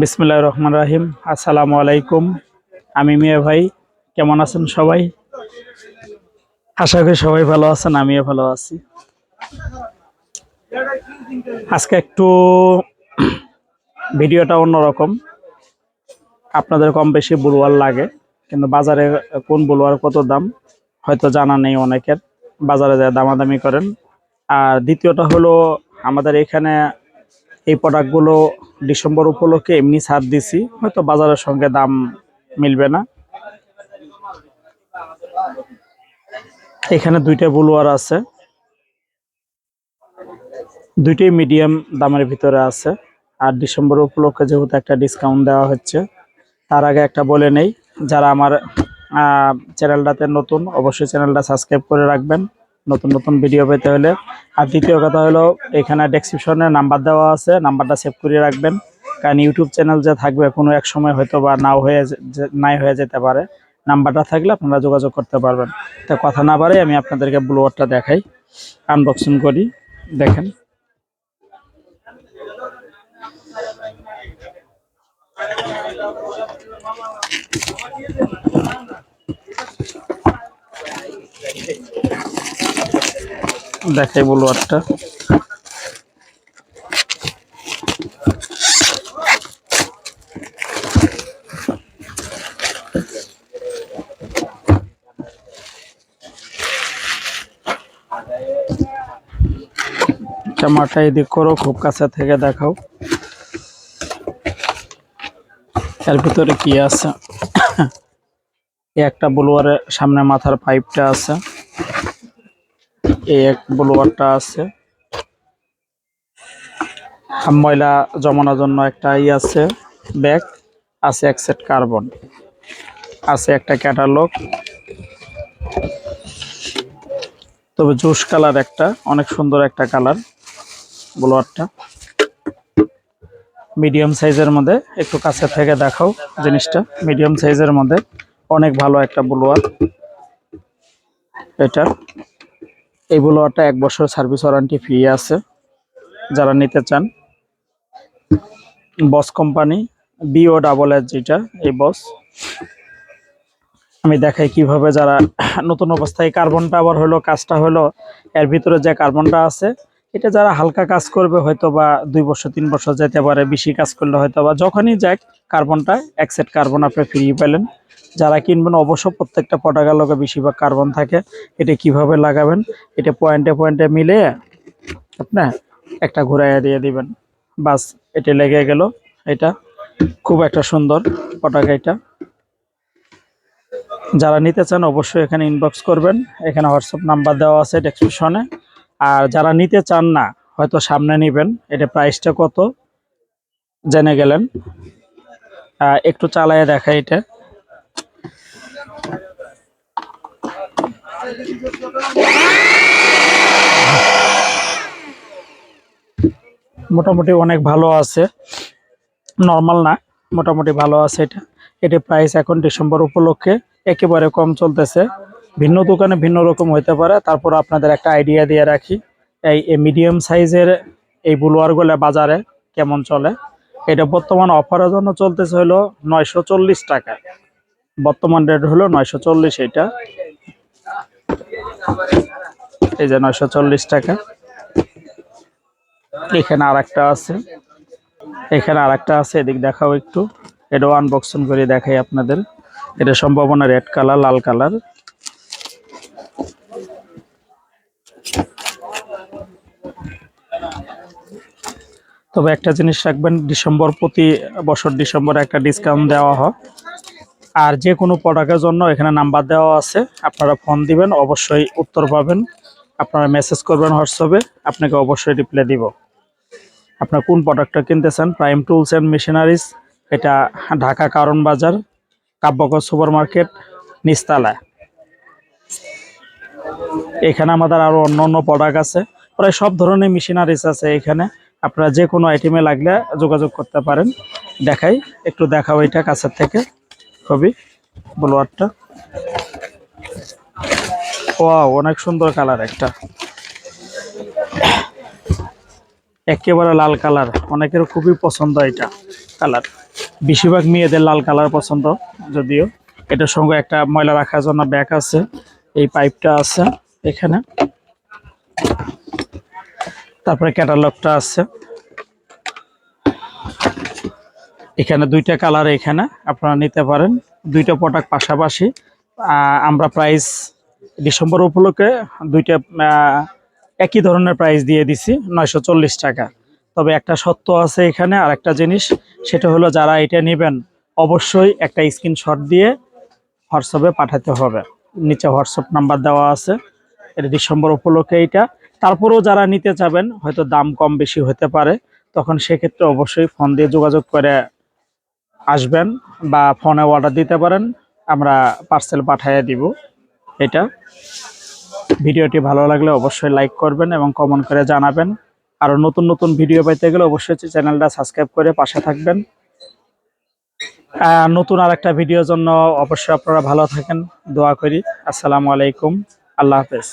বিসমুল্লাহ রহমান রাহিম। আসসালামু আলাইকুম। আমি মিয়া ভাই। কেমন আছেন সবাই? আশা করি সবাই ভালো আছেন, আমিও ভালো আছি। আজকে একটু ভিডিওটা অন্যরকম। আপনাদের কম বেশি বুলওয়ার লাগে, কিন্তু বাজারে কোন বুলওয়ার কত দাম, হয়তো জানা নেই অনেকের। বাজারে দামাদামি করেন। আর দ্বিতীয়টা হলো, আমাদের এখানে এই প্রোডাক্টগুলো ডিসেম্বর উপলক্ষে এমনি ছাড় দিছি, হয়তো বাজারের সঙ্গে দাম মিলবে না। এখানে দুইটা বুলওয়ার আছে। দুইটাই মিডিয়াম দামের ভিতরে আছে। আর ডিসেম্বর উপলক্ষে যেহেতু একটা ডিসকাউন্ট দেওয়া হচ্ছে, তার আগে একটা বলে নেই। যারা আমার চ্যানেলটাতে নতুন, অবশ্যই চ্যানেলটা সাবস্ক্রাইব করে রাখবেন। নতুন নতুন ভিডিও পেতে হলে। আর দ্বিতীয় কথা হলো, এখানে ডেসক্রিপশনে নাম্বার দেওয়া আছে নাম্বারটা সেভ করে রাখবেন। কারণ ইউটিউব চ্যানেল যে থাকবে, কোনো এক সময় হয়তো বা নাও হয়ে নাই হয়ে যেতে পারে। নাম্বারটা থাকলে আপনারা যোগাযোগ করতে পারবেন। তো কথা না পারে আমি আপনাদেরকে ব্লোয়ারটা দেখাই। আনবক্সিং করি, দেখেন। দেখাই ব্লোয়ারটা ক্যামেরাটা এদিক করো, খুব কাছে থেকে দেখাও। এর ভিতরে কি আছে? একটা ব্লোয়ারের সামনে মাথার পাইপটা আছে। এই এক ব্লোয়ারটা আছে। ময়লা জমানোর জন্য একটা ই আছে, ব্যাগ, আছে এক সেট কার্বন, আছে একটা ক্যাটালগ। তবে জুস কালার একটা, অনেক সুন্দর একটা কালার ব্লোয়ারটা মিডিয়াম সাইজের মধ্যে, একটু কাছে থেকে দেখাও জিনিসটা। মিডিয়াম সাইজের মধ্যে অনেক ভালো একটা ব্লোয়ার এটা এই ব্লোয়ারটা এক বছর সার্ভিস ওয়ারেন্টি ফ্রি আছে, যারা নিতে চান। Boss company B O double S যেটা এই বস। আমি দেখাই কীভাবে যারা নতুন অবস্থায় কার্বনটা আবার হলো, কাজটা হলো, এর ভিতরে যে কার্বনটা আছে, এটা যারা হালকা কাজ করবে হয়তো বা দুই বছর, তিন বছর যেতে পারে, বেশি কাজ করলে হয়তো বা যখনই যাক, কার্বনটা এক সেট কার্বন আপনি ফ্রি পেলেন যারা কিনবেন অবশ্য প্রত্যেকটা পটাকার লোকে বেশিরভাগ কার্বন থাকে। এটা কীভাবে লাগাবেন, এটা পয়েন্টে পয়েন্টে মিলে আপনি একটা ঘুরাইয়া দিয়ে দিবেন। বাস, এটা লেগে গেল এটা। খুব একটা সুন্দর পটাকা এটা। যারা নিতে চান অবশ্যই এখানে ইনবক্স করবেন। এখানে হোয়াটসঅ্যাপ নাম্বার দেওয়া আছে ডেসক্রিপশনে আর যারা নিতে চান না, হয়তো সামনে নেবেন। এটা প্রাইসটা কত? জেনে গেলেন। একটু চালায় দেখা এটা। মোটামুটি অনেক ভালো আছে। নর্মাল না, মোটামুটি ভালো আছে এটা। এটা প্রাইস এখন ডিসেম্বর উপলক্ষে একেবারে কম চলতেছে। ভিন্ন দোকানে ভিন্ন রকম হইতে পারে। তারপর আপনাদের একটা আইডিয়া দিয়ে রাখি। এই মিডিয়াম সাইজের এই বুলোয়ারগুলো বাজারে কেমন চলে? এটা বর্তমান অফারের জন্য চলতেছে হলো নয়শো চল্লিশ টাকা। বর্তমান রেট হলো নয়শো চল্লিশ এটা এই যে নয়শো চল্লিশ টাকা। এখানে আর একটা আছে। এখানে আর একটা আছে, এদিক দেখাও একটু। এটাও আনবক্সিং করে দেখাই আপনাদের। এটা সম্ভাবনা রেড কালার লাল কালার তবে একটা জিনিস রাখবেন, ডিসেম্বর প্রতি বছর ডিসেম্বরে একটা ডিসকাউন্ট দেওয়া হয়। আর যে কোনো প্রোডাক্টের জন্য এখানে নাম্বার দেওয়া আছে। আপনারা ফোন দিবেন, অবশ্যই উত্তর পাবেন। আপনারা মেসেজ করবেন হোয়াটসঅ্যাপে আপনাকে অবশ্যই রিপ্লাই দিব। আপনার কোন প্রোডাক্টটা কিনতে চান? প্রাইম টুলস অ্যান্ড মেশিনারিজ এটা ঢাকা কারণ বাজার, কাব্যকর সুপার মার্কেট নিস্তালায়। এখানে আমাদের আরও অন্য অন্য প্রোডাক্ট আছে। প্রায় সব ধরনের মেশিনারিজ আছে এখানে। আপনারা যে কোনো আইটেমে লাগলে যোগাযোগ করতে পারেন। দেখাই, একটু দেখাও এটা কাছের থেকে। খুবই ব্লোয়ারটা। ওয়াও, অনেক সুন্দর কালার একটা। একেবারে লাল কালার, অনেকের খুবই পছন্দ এটা কালার। বেশিরভাগ মেয়েদের লাল কালার পছন্দ, যদিও। এটার সঙ্গে একটা ময়লা রাখার জন্য ব্যাগ আছে, এই পাইপটা আছে এখানে। তারপরে ক্যাটালগটা আছে। এখানে দুইটা কালার এখানে, আপনারা নিতে পারেন। দুইটা প্রোডাক্ট পাশাপাশি। আমরা প্রাইস ডিসেম্বর উপলক্ষে দুইটা একই ধরনের প্রাইস দিয়ে দিছি, নয়শো চল্লিশ টাকা। তবে একটা সত্য আছে এখানে আর একটা জিনিস, সেটা হলো যারা এটা নেবেন, অবশ্যই একটা স্ক্রিনশট দিয়ে হোয়াটসঅ্যাপে পাঠাতে হবে। নিচে হোয়াটসঅ্যাপ নাম্বার দেওয়া আছে, এটা ডিসেম্বর উপলক্ষে এটা। তারপরেও যারা নিতে চাবেন, হয়তো দাম কম বেশি হতে পারে, তখন সেক্ষেত্রে অবশ্যই ফোন দিয়ে যোগাযোগ করে আসবেন বা ফোনে অর্ডার দিতে পারেন, আমরা পার্সেল পাঠিয়ে দিব। এটা। ভিডিওটি ভালো লাগলে অবশ্যই লাইক করবেন এবং কমেন্ট করে জানাবেন। আরও নতুন নতুন ভিডিও পাইতে গেলে অবশ্যই চ্যানেলটা সাবস্ক্রাইব করে পাশে থাকবেন। নতুন আর একটা ভিডিওর জন্য অবশ্যই আপনারা ভালো থাকেন। দোয়া করি। আসসালামু আলাইকুম। আল্লাহ হাফেজ।